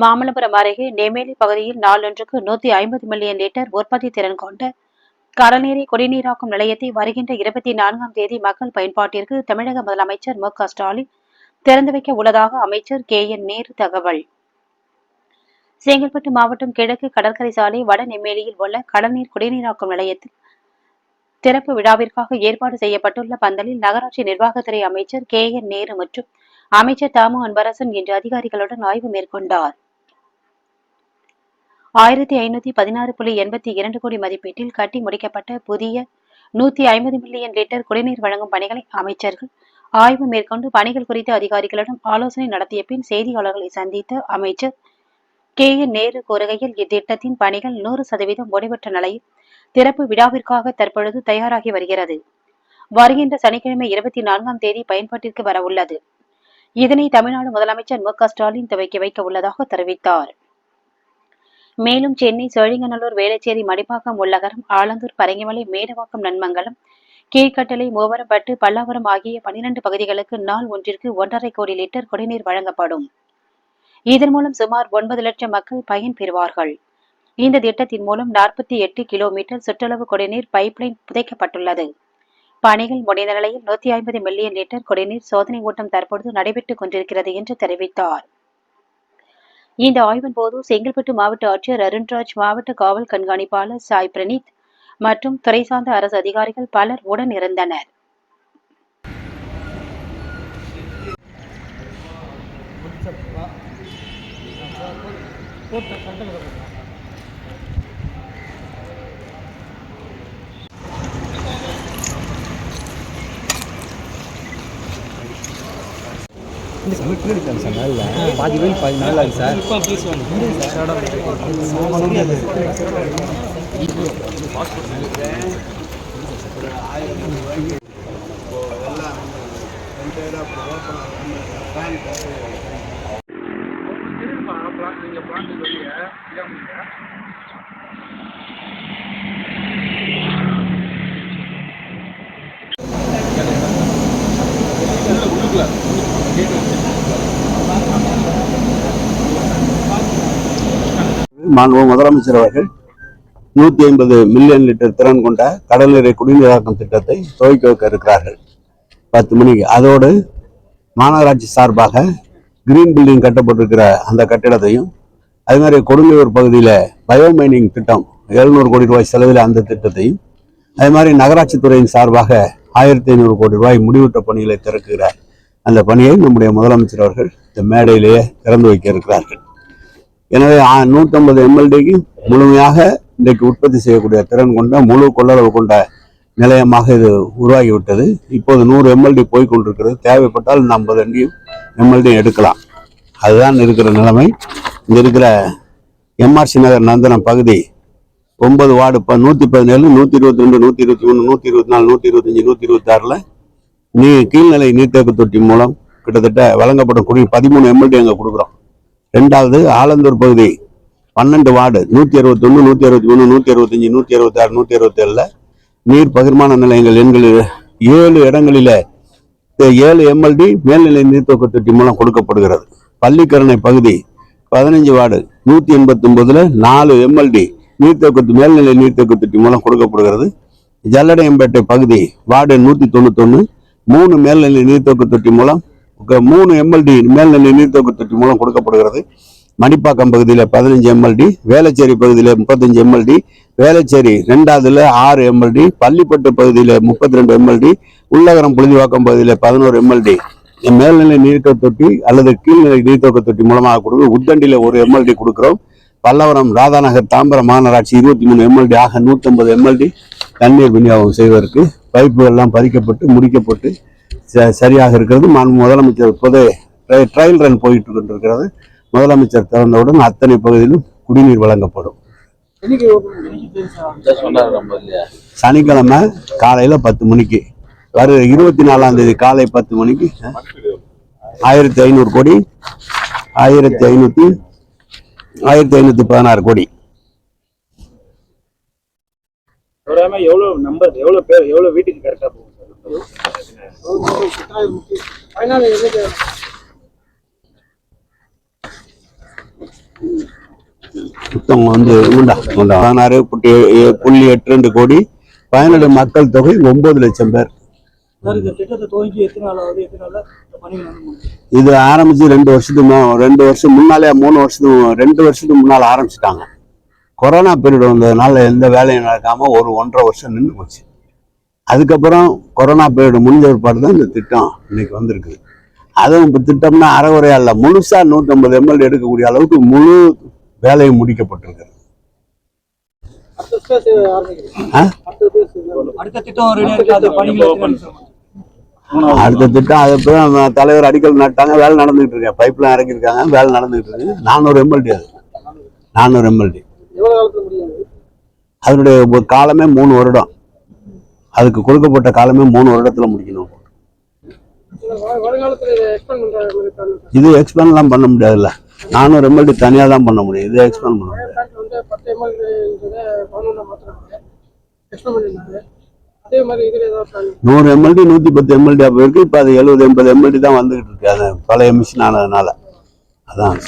மாமல்லபுரம் அருகே நெமேலி பகுதியில் நாளொன்றுக்கு நூத்தி ஐம்பது மில்லியன் லிட்டர் உற்பத்தி திறன் கொண்ட கடல்நீரை குடிநீராக்கும் நிலையத்தை வருகின்ற இருபத்தி நான்காம் தேதி மக்கள் பயன்பாட்டிற்கு தமிழக முதலமைச்சர் மு க ஸ்டாலின் திறந்து வைக்க உள்ளதாக அமைச்சர் கே என் நேரு தகவல். செங்கல்பட்டு மாவட்டம் கிழக்கு கடற்கரை சாலை வட நெம்மேலியில் உள்ள கடல்நீர் குடிநீராக்கும் நிலையத்தில் திறப்பு விழாவிற்காக ஏற்பாடு செய்யப்பட்டுள்ள பந்தலில் நகராட்சி நிர்வாகத்துறை அமைச்சர் கே என் நேரு மற்றும் அமைச்சர் தாமு அன்பரசன் இன்று அதிகாரிகளுடன் ஆய்வு மேற்கொண்டார். ஆயிரத்தி ஐநூத்தி பதினாறு புள்ளி எண்பத்தி இரண்டு கோடி மதிப்பீட்டில் கட்டி முடிக்கப்பட்ட புதிய நூத்தி ஐம்பது மில்லியன் லிட்டர் குடிநீர் வழங்கும் பணிகளை அமைச்சர்கள் ஆய்வு மேற்கொண்டு பணிகள் குறித்த அதிகாரிகளிடம் ஆலோசனை நடத்திய பின் செய்தியாளர்களை சந்தித்த அமைச்சர் கே என் நேரு கூறுகையில் இத்திட்டத்தின் பணிகள் நூறு சதவீதம் முடிவற்ற நிலையில் திறப்பு விழாவிற்காக தற்பொழுது தயாராகி வருகிறது. வருகின்ற சனிக்கிழமை இருபத்தி நான்காம் தேதி பயன்பாட்டிற்கு வர உள்ளது இதனை தமிழ்நாடு முதலமைச்சர் மு க ஸ்டாலின் துவக்கி வைக்க உள்ளதாக தெரிவித்தார். மேலும் சென்னை சோழிங்கநல்லூர் வேளச்சேரி மடிப்பாக்கம் உள்ளகரம் ஆலந்தூர் பரங்கிமலை மேடவாக்கம் நன்மங்கலம் கீழ்கட்டளை மூவரம்பட்டு பல்லாவரம் ஆகிய பனிரெண்டு பகுதிகளுக்கு நாள் ஒன்றிற்கு ஒன்றரை கோடி லிட்டர் குடிநீர் வழங்கப்படும். இதன் மூலம் சுமார் ஒன்பது லட்சம் மக்கள் பயன்பெறுவார்கள் இந்த திட்டத்தின் மூலம் நாற்பத்தி எட்டு கிலோமீட்டர் சுற்றளவு குடிநீர் பைப்லைன் புதைக்கப்பட்டுள்ளது. பணிகள் முடிந்த நிலையில் நூத்தி ஐம்பது மில்லியன் லிட்டர் குடிநீர் சோதனை ஓட்டம் தற்பொழுது நடைபெற்றுக் கொண்டிருக்கிறது என்று தெரிவித்தார். இந்த ஆய்வின் போது செங்கல்பட்டு மாவட்ட ஆட்சியர் அருண்ராஜ் மாவட்ட காவல் கண்காணிப்பாளர் சாய் பிரணீத் மற்றும் துறை சார்ந்த அரசு அதிகாரிகள் பலர் உடன் இருந்தனர். பின்னாடி சார் நல்ல. பாதி வெயில் பாதி நல்லா இருக்கு சார். மாண்பு முதலமைச்சர் அவர்கள் நூற்றி ஐம்பது மில்லியன் லிட்டர் திறன் கொண்ட கடல்நீரை குடிநீராக்கும் திட்டத்தை துவக்கி வைக்க இருக்கிறார்கள். பத்து மணிக்கு அதோடு மாநகராட்சி சார்பாக கிரீன் பில்டிங் கட்டப்பட்டிருக்கிற அந்த கட்டிடத்தையும் அதே மாதிரி கொடுங்கையூர் பகுதியில் பயோமைனிங் திட்டம் எழுநூறு கோடி ரூபாய் செலவில் அந்த திட்டத்தையும் அதே மாதிரி நகராட்சி துறையின் சார்பாக ஆயிரத்தி ஐநூறு கோடி ரூபாய் முடிவுற்ற பணிகளை திறக்குகிற அந்த பணியை நம்முடைய முதலமைச்சர் அவர்கள் இந்த மேடையிலேயே திறந்து வைக்க இருக்கிறார்கள். எனவே நூற்றம்பது எம்எல்டிக்கு முழுமையாக இன்றைக்கு உற்பத்தி செய்யக்கூடிய திறன் கொண்ட முழு கொள்ளளவு கொண்ட நிலையமாக இது உருவாகிவிட்டது. இப்போது நூறு எம்எல்டி போய் கொண்டிருக்கிறது தேவைப்பட்டால் இந்த ஐம்பது எம்டியும் எம்எல்டியும் எடுக்கலாம். அதுதான் இருக்கிற நிலைமை. இங்க இருக்கிற எம்ஆர்சி நகர் நந்தனம் பகுதி ஒன்பது வார்டு இப்போ நூற்றி பதினேழு நூற்றி இருபத்தி ரெண்டு நூற்றி இருபத்தி ஒன்று நூற்றி இருபத்தி நாலு நூற்றி இருபத்தஞ்சி நூற்றி இருபத்தாறில் நீ கீழ்நிலை நீர்த்தேக்க தொட்டி மூலம் கிட்டத்தட்ட வழங்கப்படும் குடி பதிமூணு எம்எல்டி அங்கே கொடுக்குறோம். ரெண்டாவது ஆலந்தூர் பகுதி பன்னெண்டு வார்டு நூற்றி அறுபத்தொன்று நூற்றி அறுபத்தி மூணு நூற்றி அறுபத்தஞ்சி நூற்றி அறுபத்தாறு நூற்றி அறுபத்தேழில் நீர் பகிர்மான நிலையங்கள் எண்களில் ஏழு இடங்களில் ஏழு எம்எல்டி மேல்நிலை நீர்த்தோக்க தொட்டி மூலம் கொடுக்கப்படுகிறது. பள்ளிக்கரணை பகுதி பதினஞ்சு வார்டு நூற்றி எண்பத்தொம்போதில் நாலு எம்எல்டி நீர்த்தோக்க மேல்நிலை நீர்த்தோக்க தொட்டி மூலம் கொடுக்கப்படுகிறது. ஜல்லடையம்பேட்டை பகுதி வார்டு நூற்றி தொண்ணூத்தொன்று மூணு மேல்நிலை நீர்த்தோக்க தொட்டி மூலம் மூணு எம்எல்டி மேல்நிலை நீர்த்தோக்க தொட்டி மூலம் கொடுக்கப்படுகிறது. மணிப்பாக்கம் பகுதியில் பதினஞ்சு எம்எல்டி வேளச்சேரி பகுதியில் முப்பத்தஞ்சு எம்எல்டி வேளச்சேரி ரெண்டாவதுல ஆறு எம்எல்டி பள்ளிப்பட்டு பகுதியில் முப்பத்தி ரெண்டு எம்எல்டி உள்ளகரம் புழுதிவாக்கம் பகுதியில் பதினோரு எம்எல்டி மேல்நிலை நீர்த்தோக்க தொட்டி அல்லது கீழ்நிலை நீர்த்தோக்க தொட்டி மூலமாக கொடுக்க உத்தண்டியில் ஒரு எம்எல்டி கொடுக்குறோம். பல்லவரம் ராதாநகர் தாம்பரம் மாநகராட்சி இருபத்தி மூணு எம்எல்டி ஆக நூற்றம்பது எம்எல்டி தண்ணீர் விநியோகம் செய்வதற்கு பைப்புகள்லாம் பறிக்கப்பட்டு முடிக்கப்பட்டு சரியாக இருக்கிறது. முதலமைச்சர் இப்போதே ட்ரை- ட்ரையல் ரன் போயிட்டு கொண்டிருக்கிறது முதலமைச்சர் திறந்தவுடன் அத்தனை பகுதியிலும் குடிநீர் வழங்கப்படும். சனிக்கிழமை காலையில பத்து மணிக்கு. வரு இருபத்தி நாலாம் தேதி காலை பத்து மணிக்கு ஆயிரத்தி ஐநூறு கோடி ஆயிரத்தி ஐநூத்தி ஆயிரத்தி ஐநூத்தி பதினாறு கோடி. எவ்வளவு நம்பர் எவ்வளவு பேர் எவ்வளவு வீட்டுக்கு கரெக்டா போகும் வந்து உண்டா? உண்டா. பதினாறு புள்ளி எட்டு ரெண்டு கோடி. பயனுடைய மக்கள் தொகை ஒன்பது லட்சம் பேர்? இது ஆரம்பிச்சு ரெண்டு வருஷத்துக்கு ரெண்டு வருஷம் முன்னாலே மூணு வருஷத்துக்கு ரெண்டு வருஷத்துக்கு முன்னால் ஆரம்பிச்சிட்டாங்க. கொரோனா பீரியட் வந்ததுனால எந்த வேலையும் நடக்காம ஒரு ஒன்றரை வருஷம் நின்று போச்சு. அதுக்கப்புறம் கொரோனா பீரியட் முடிஞ்ச பிற்பாடு தான் இந்த திட்டம் இன்னைக்கு வந்திருக்கு. அதுவும் இப்போ திட்டம்னா அறகுறையா இல்லை முழுசா நூற்றம்பது எம்எல்ஏ எடுக்கக்கூடிய அளவுக்கு முழு வேலையும் முடிக்கப்பட்டிருக்கு அடுத்த திட்டம் ரெடி இருக்கு அந்த பணிகள் எத்தனை நாள் சார்? அடுத்த திட்டம் அது இப்போ நம்ம தலைவர் அடிக்கல் நட்டாங்க வேலை நடந்துகிட்டு இருக்கேன் பைப்லாம் இறக்கியிருக்காங்க வேலை நடந்துகிட்டு இருக்கு. நானூறு எம்எல்டி அது. நானூறு எம்எல்டி? அதனுடைய காலமே மூணு வருடம். அதுக்கு கொடுக்கப்பட்ட காலமே மூணு வருடத்துல முடிக்கணும். இதை எக்ஸ்பேண்ட்லாம் பண்ண முடியாதுல்ல. நானூறு எம்எல்டி தனியாக தான் பண்ண முடியும். இது எக்ஸ்பேண்ட் பண்ண முடியாது. நூறு எம்எல்டி நூற்றி பத்து எம்எல்டி அப்போ இருக்கு. இப்போ அது எழுபது எண்பது எம்எல்டி தான் வந்துகிட்டு இருக்கு. அது பழைய மிஷின் ஆனதுனால. அதான்.